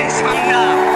6 6 6 6 6